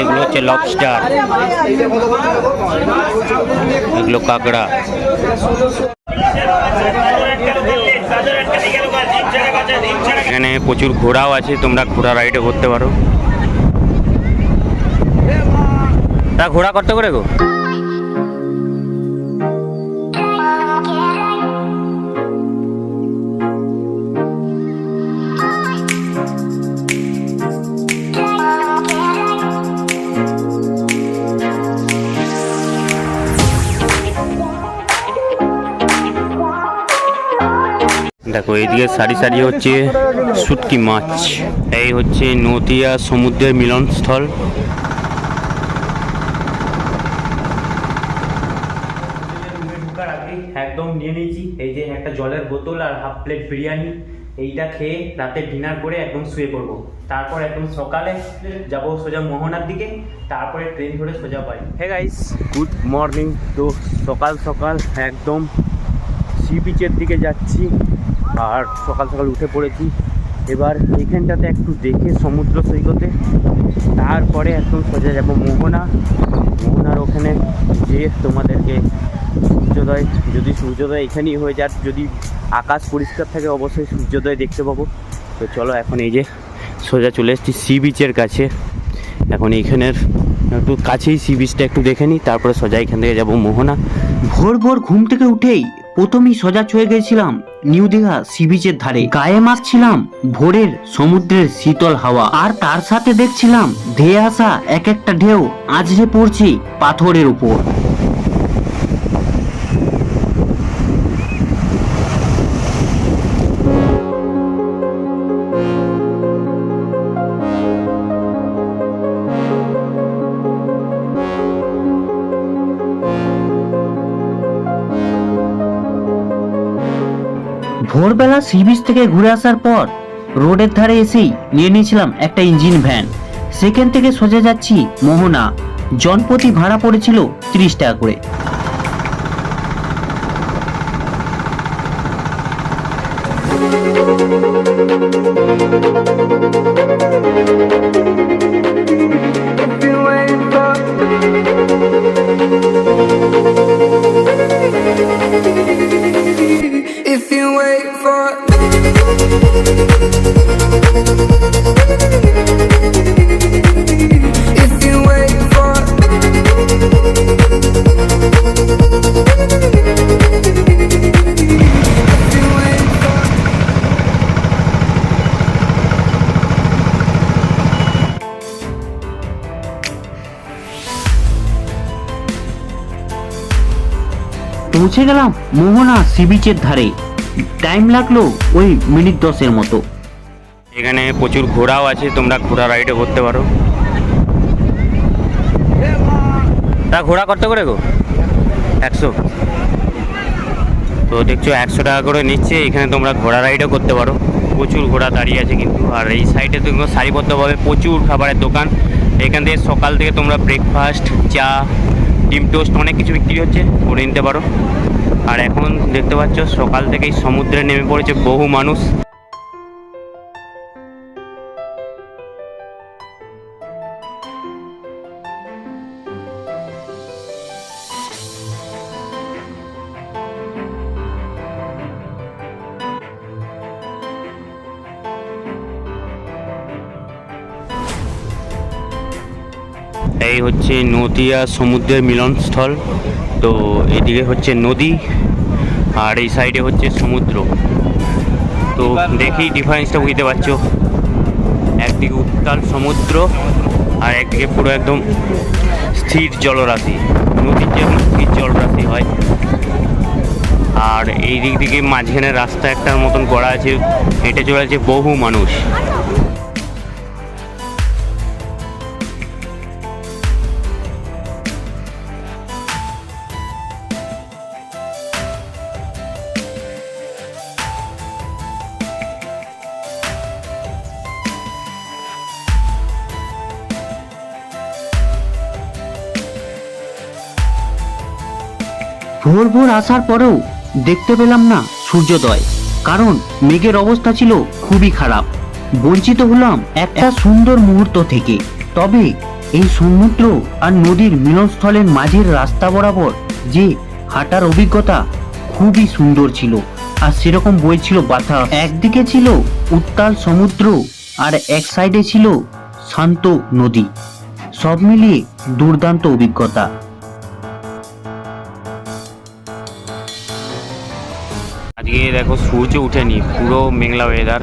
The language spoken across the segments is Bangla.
এগুলো হচ্ছে লবস্টার এগুলো কাঁকড়া। এখানে প্রচুর ঘোড়াও আছে, তোমরা ঘোড়া রাইডে করতে পারো। তা ঘোড়া করতে করে গো? এইদিকে সারি সারি হচ্ছে শুটকি মাছ। এই হচ্ছে নদিয়া সমুদ্রের মিলনস্থল। একদম নিয়ে নিয়েছি। এই যে একটা জলের বোতল আর হাফ প্লেট বিরিয়ানি। এইটা খেয়ে রাতে ডিনার করে একদম শুয়ে পড়ব। তারপর একদম সকালে যাব সোজা মোহনার দিকে। তারপরে ট্রেন ধরে সোজা বাড়ি। হে গাইস গুড মর্নিং তো সকাল সকাল একদম সি বিচের দিকে যাচ্ছি। আর সকাল সকাল উঠে পড়েছি। এবার এখানটাতে একটু দেখে সমুদ্র সৈকতে। তারপরে একদম সোজা যাব মোহনা। মোহনার ওখানে যেয়ে তোমাদেরকে সূর্যোদয়, যদি সূর্যোদয় এখানেই হয়ে যায়, যদি আকাশ পরিষ্কার থাকে, অবশ্যই সূর্যোদয় দেখতে পাবো। তো চলো এখন এই যে সোজা চলে এসেছি সি বিচের কাছে। এখন এইখানের একটু কাছেই সি বিচটা একটু দেখে নিই, তারপরে সোজা এখান থেকে যাব মোহনা। ভোর ভোর ঘুম থেকে উঠেই প্রথমেই সজাগ হয়ে গেছিলাম নিউ দীঘা সি বিচের ধারে। গায়ে মাখছিলাম ভোরের সমুদ্রের শীতল হাওয়া। আর তার সাথে দেখছিলাম ধেয়ে আসা এক একটা ঢেউ। আজরে পড়ছে পাথরের উপর। সি বিচ থেকে ঘুরে আসার পর রোডের ধারে এসেই নিয়ে নিয়েছিলাম একটা ইঞ্জিন ভ্যান। সেখান থেকে সোজা যাচ্ছি মোহনা। জনপ্রতি ভাড়া পড়েছিল তিরিশ টাকা করে। পৌঁছে গেলাম মোহনা সি বিচের ধারে। টাইম লাগল ওই মিনিট দশের মতো। এখানে প্রচুর ঘোড়াও আছে, তোমরা ঘোড়া রাইডে করতে পারো। তা ঘোড়া কত করে গো? একশো। তো দেখছ একশো টাকা করে নিচ্ছে, এখানে তোমরা ঘোড়া রাইডও করতে পারো। প্রচুর ঘোড়া দাঁড়িয়ে আছে কিন্তু, আর এই সাইডে তোমরা সারিবদ্ধভাবে প্রচুর খাবারের দোকান। এখান থেকে সকাল থেকে তোমরা ব্রেকফাস্ট চা ডিম টোস্ট অনেক কিছু বিক্রি হচ্ছে, করে নিতে পারো। আর এখন দেখতে পাচ্ছ, সকাল থেকেই সমুদ্রে নেমে পড়েছে বহু মানুষ। এই হচ্ছে নদিয়া সমুদ্রের মিলনস্থল। তো এদিকে হচ্ছে নদী আর এই সাইডে হচ্ছে সমুদ্র। তো দেখি ডিফারেন্সটা বুঝতে পারছ? একদিকে উত্তাল সমুদ্র আর একদিকে পুরো একদম স্থির জলরাশি। নদীর যেমন স্থির জলরাশি হয়। আর এই দিক থেকে মাঝখানে রাস্তা একটার মতন করা আছে, হেঁটে চলেছে বহু মানুষ। ভোর ভোর আসার পরেও দেখতে পেলাম না সূর্যোদয়, কারণ মেঘের অবস্থা ছিল খুবই খারাপ। বঞ্চিত হলাম একটা সুন্দর মুহূর্ত থেকে। তবে এই সমুদ্র আর নদীর মিলনস্থলের মাঝের রাস্তা বরাবর যে হাঁটার অভিজ্ঞতা খুবই সুন্দর ছিল, আর সেরকম বইছিল বাতাস। একদিকে ছিল উত্তাল সমুদ্র, আর এক সাইডে ছিল শান্ত নদী। সব মিলিয়ে দুর্দান্ত অভিজ্ঞতা। আজকে দেখো সূর্য উঠেনি পুরো মেঘলা ওয়েদার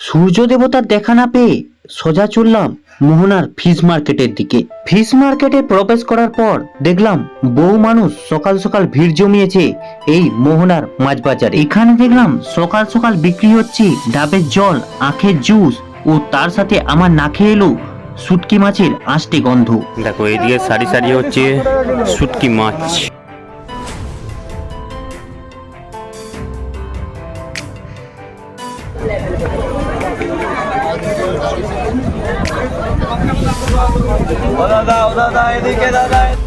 সূর্য দেবতার দেখা না পেয়ে সোজা চললাম মোহনার ফিশ মার্কেটের দিকে। ফিশ মার্কেটে প্রবেশ করার পর দেখলাম বহু মানুষ সকাল সকাল ভিড় জমিয়েছে এই মোহনার মাছ বাজার এখানে দেখলাম সকাল সকাল বিক্রি হচ্ছে ডাবের জল আখের জুস ও তার সাথে আমার নাকে এলো শুটকি মাছের আষ্টে গন্ধ। দেখো এদিকে সারি সারি হচ্ছে শুটকি মাছ। গলদা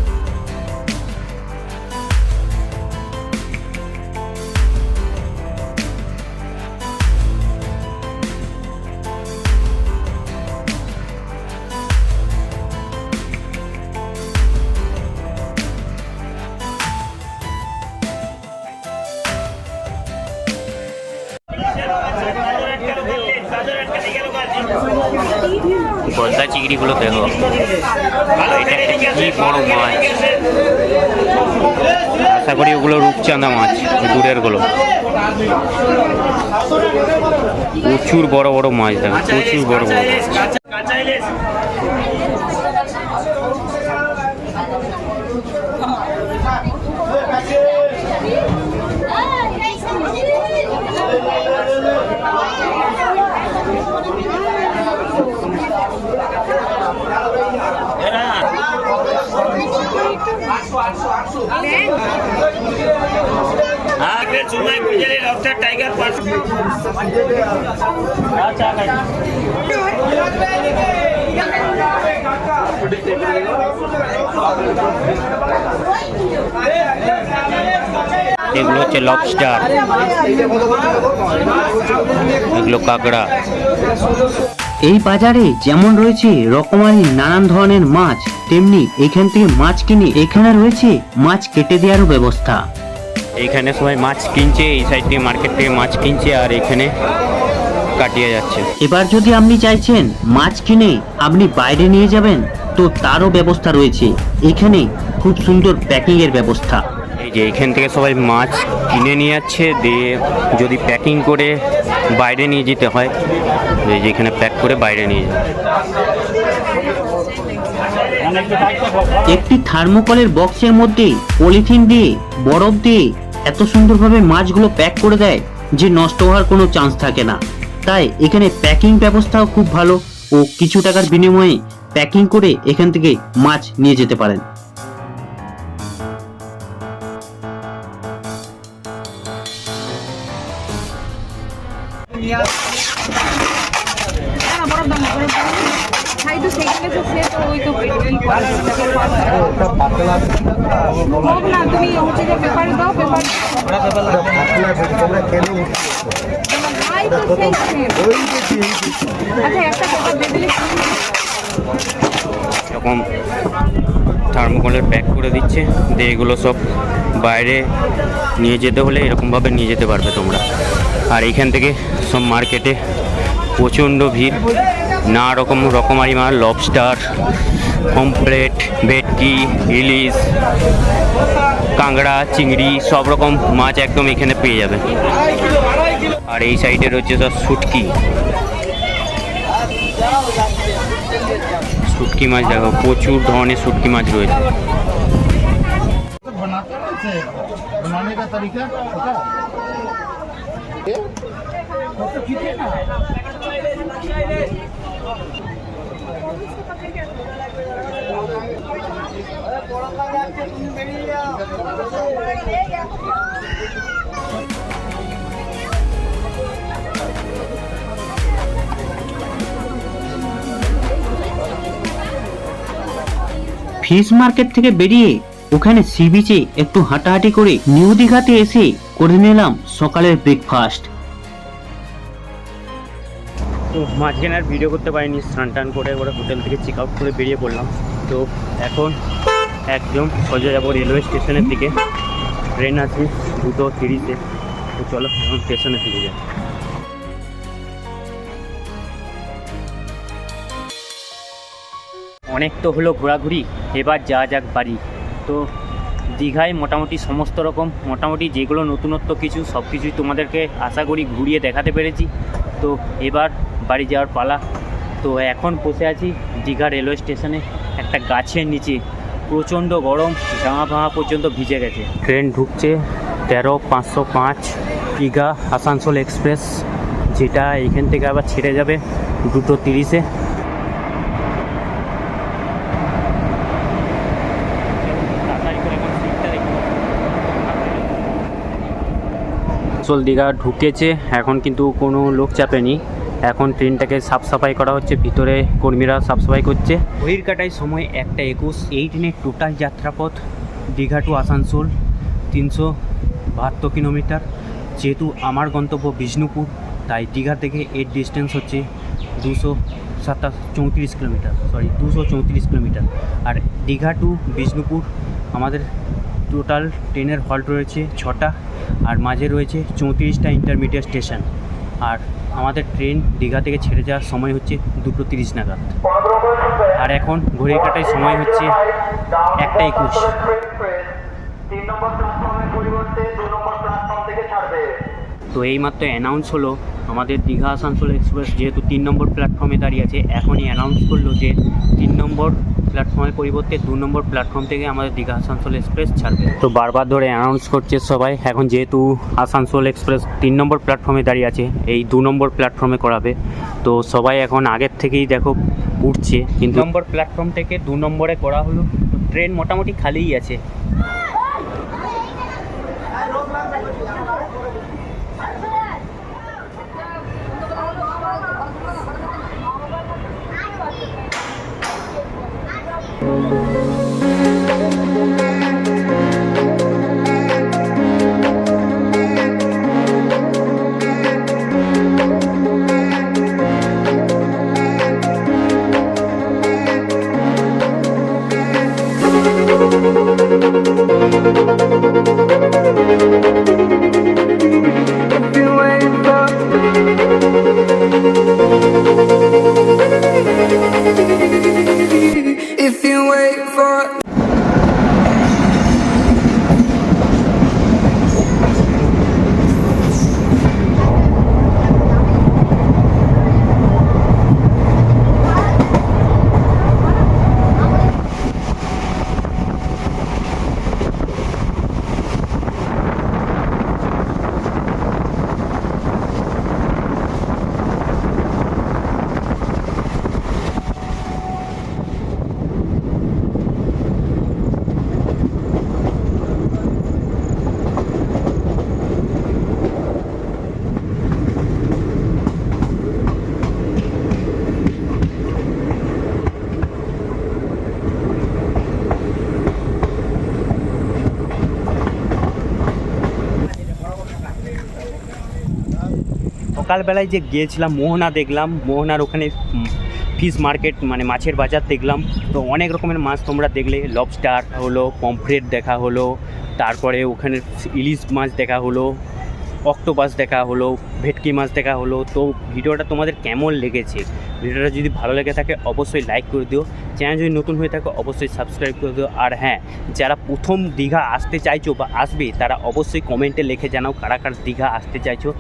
চিংড়িগুলো দেখো। এটা একটা কি বড় মাছ। আশা করি ওগুলো রূপচাঁদা মাছ দূরেরগুলো প্রচুর বড় বড় মাছ দেখো, প্রচুর বড় বড় মাছ। এগুলো হচ্ছে লবস্টার এগুলো কাঁকড়া এই বাজারে যেমন রয়েছে রকমারি নানান ধরনের মাছ তেমনি এখান থেকে মাছ কিনে এখানে রয়েছে মাছ কেটে দেওয়ারও ব্যবস্থা। এখানে সবাই মাছ কিনছে এই সাইড থেকে মার্কেট থেকে মাছ কিনছে আর এখানে কাটিয়ে যাচ্ছে। এবার যদি আপনি চাইছেন মাছ কিনে আপনি বাইরে নিয়ে যাবেন তো তারও ব্যবস্থা রয়েছে। এখানে খুব সুন্দর প্যাকিংয়ের ব্যবস্থা। যে এখান থেকে সবাই মাছ কিনে নিয়ে যাচ্ছে, দিয়ে যদি প্যাকিং করে বাইরে নিয়ে যেতে হয় যে এখানে প্যাক করে বাইরে নিয়ে যায় একটি থার্মোকলের বক্সের মধ্যে পলিথিন দিয়ে, বরফ দিয়ে এত সুন্দরভাবে মাছগুলো প্যাক করে দেয় যে নষ্ট হওয়ার কোনো চান্স থাকে না। তাই এখানে প্যাকিং ব্যবস্থাও খুব ভালো ও কিছু টাকার বিনিময়ে প্যাকিং করে এখান থেকে মাছ নিয়ে যেতে পারেন। হোক না তুমি হচ্ছে যে পেপার দাও পেপার। আচ্ছা এরকম থার্মোকলের প্যাক করে দিচ্ছে দিয়ে এগুলো সব বাইরে নিয়ে যেতে হলে এরকমভাবে নিয়ে যেতে পারবে তোমরা। আর এইখান থেকে সব মার্কেটে প্রচণ্ড ভিড় না রকম রকমারি মাছ লবস্টার পমফ্লেট ভেটকি, ইলিশ, কাঁকড়া, চিংড়ি, সব রকম মাছ একদম এখানে পেয়ে যাবে। আর এই সাইডের রয়েছে সব শুটকি। শুটকি মাছ দেখো, প্রচুর ধরনের শুটকি মাছ রয়েছে। বানাতে ফিশ মার্কেট থেকে বেরিয়ে ওখানে সি বিচে একটু হাঁটাহাঁটি করে নিউ দীঘাতে এসে করে নিলাম সকালের ব্রেকফাস্ট তো মাঝখানে আর ভিডিও করতে পারিনি, স্নান টান করে ওরা হোটেল থেকে চেক আউট করে বেরিয়ে পড়লাম। তো এখন একদম সোজা যাব রেলওয়ে স্টেশনের দিকে। ট্রেন আছে দুটো তিরিশে। তো চলো এখন স্টেশনের দিকে যাই। অনেক তো হলো ঘোরাঘুরি, এবার যা যাক বাড়ি। তো দীঘায় মোটামুটি সমস্ত রকম, মোটামুটি যেগুলো নতুনত্ব কিছু, সব কিছুই তোমাদেরকে আশা করি ঘুরিয়ে দেখাতে পেরেছি। তো এবার বাড়ি যাওয়ার পালা। তো এখন বসে আছি দীঘা রেলওয়ে স্টেশনে, একটা গাছের নিচে। প্রচণ্ড গরম জামা ভাঙা পর্যন্ত ভিজে গেছে। ট্রেন ঢুকছে তেরো পাঁচশো পাঁচ দীঘা আসানসোল এক্সপ্রেস, যেটা এখান থেকে আবার ছেড়ে যাবে দুটো তিরিশে। আসল দীঘা ঢুকেছে, এখন কিন্তু কোনো লোক চাপেনি। এখন ট্রেনটাকে সাফ সাফাই করা হচ্ছে, ভিতরে কর্মীরা সাফ সাফাই করছে। বহির কাটায় সময় একটা একুশ, এই ট্রেনের টোটাল যাত্রাপথ দীঘা টু আসানসোল তিনশো বাহাত্তর কিলোমিটার। যেহেতু আমার গন্তব্য বিষ্ণুপুর, তাই দীঘা থেকে এর ডিস্টেন্স হচ্ছে দুশো সাতাশ চৌত্রিশ কিলোমিটার সরি দুশো চৌত্রিশ কিলোমিটার। আর দীঘা টু বিষ্ণুপুর আমাদের টোটাল ট্রেনের হল্ট রয়েছে ছটা, আর মাঝে রয়েছে চৌত্রিশটা ইন্টারমিডিয়েট স্টেশন আর আমাদের ট্রেন দীঘা থেকে ছেড়ে যাওয়ার সময় হচ্ছে দুটো তিরিশ নাগাদ। আর এখন ঘড়ির কাটায় সময় হচ্ছে একটা একুশ। তিন নম্বর পরিবর্তে তো এইমাত্র অ্যানাউন্স হলো আমাদের দীঘা আসানসোল এক্সপ্রেস, যেহেতু তিন নম্বর প্ল্যাটফর্মে দাঁড়িয়ে আছে, এখনই অ্যানাউন্স করল যে তিন নম্বর প্ল্যাটফর্মের পরিবর্তে দু নম্বর প্ল্যাটফর্ম থেকে আমাদের দীঘা আসানসোল এক্সপ্রেস ছাড়বে। তো বারবার ধরে অ্যানাউন্স করছে সবাই, এখন যেহেতু আসানসোল এক্সপ্রেস তিন নম্বর প্ল্যাটফর্মে দাঁড়িয়ে আছে, এই দু নম্বর প্ল্যাটফর্মে করাবে। তো সবাই এখন আগের থেকেই দেখো উঠছে, কিন্তু নম্বর প্ল্যাটফর্ম থেকে দু নম্বরে করা হলো ট্রেন মোটামুটি খালিই আছে। সকালবেলায় যে গিয়েছিলাম, মোহনা দেখলাম। মোহনার ওখানে ফিশ মার্কেট মানে মাছের বাজার দেখলাম। তো অনেক রকমের মাছ তোমরা দেখলে। লবস্টার হলো পমফ্রেট দেখা হলো, তারপরে ওখানে ইলিশ মাছ দেখা হলো অক্টোপাস দেখা হলো, ভেটকি মাছ দেখা হলো। তো ভিডিওটা তোমাদের কেমন লেগেছে? ভিডিওটা যদি ভালো লেগে থাকে, অবশ্যই লাইক করে দিও। চ্যানেল যদি নতুন হয়ে থাকে, অবশ্যই সাবস্ক্রাইব করে দিও। আর হ্যাঁ যারা প্রথম দীঘা আসতে চাইছো বা আসবে, তারা অবশ্যই কমেন্টে লিখে জানাও কারা কারা দীঘা আসতে চাইছো।